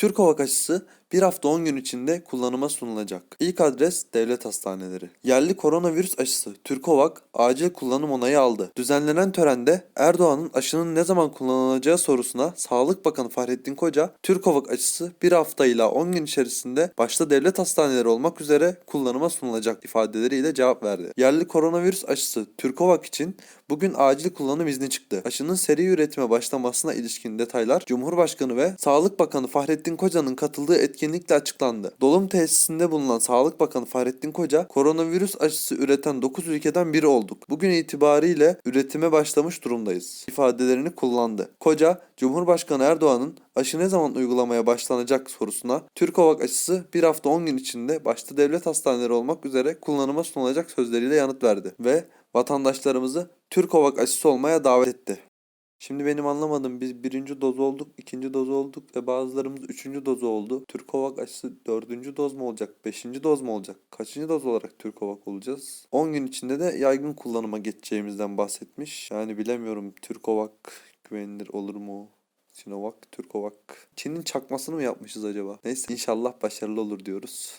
Türkovak aşısı bir hafta 10 gün içinde kullanıma sunulacak. İlk adres devlet hastaneleri. Yerli koronavirüs aşısı Türkovak acil kullanım onayı aldı. Düzenlenen törende Erdoğan'ın aşının ne zaman kullanılacağı sorusuna Sağlık Bakanı Fahrettin Koca, Türkovak aşısı bir hafta ile 10 gün içerisinde başta devlet hastaneleri olmak üzere kullanıma sunulacak ifadeleriyle cevap verdi. Yerli koronavirüs aşısı Türkovak için bugün acil kullanım izni çıktı. Aşının seri üretime başlamasına ilişkin detaylar Cumhurbaşkanı ve Sağlık Bakanı Fahrettin Koca'nın katıldığı etkinlikle açıklandı. Dolum tesisinde bulunan Sağlık Bakanı Fahrettin Koca, koronavirüs aşısı üreten 9 ülkeden biri olduk. Bugün itibariyle üretime başlamış durumdayız ifadelerini kullandı. Koca, Cumhurbaşkanı Erdoğan'ın aşı ne zaman uygulamaya başlanacak sorusuna Türkovak aşısı bir hafta 10 gün içinde başta devlet hastaneleri olmak üzere kullanıma sunulacak sözleriyle yanıt verdi ve vatandaşlarımızı Türkovak aşısı olmaya davet etti. Şimdi benim anlamadığım biz birinci doz olduk, ikinci doz olduk ve bazılarımız üçüncü dozu oldu. Türkovak aşısı dördüncü doz mu olacak, beşinci doz mu olacak? Kaçıncı doz olarak Türkovak olacağız? 10 gün içinde de yaygın kullanıma geçeceğimizden bahsetmiş. Yani bilemiyorum Türkovak güvenilir olur mu? Sinovac, Türkovak. Çin'in çakmasını mı yapmışız acaba? Neyse inşallah başarılı olur diyoruz.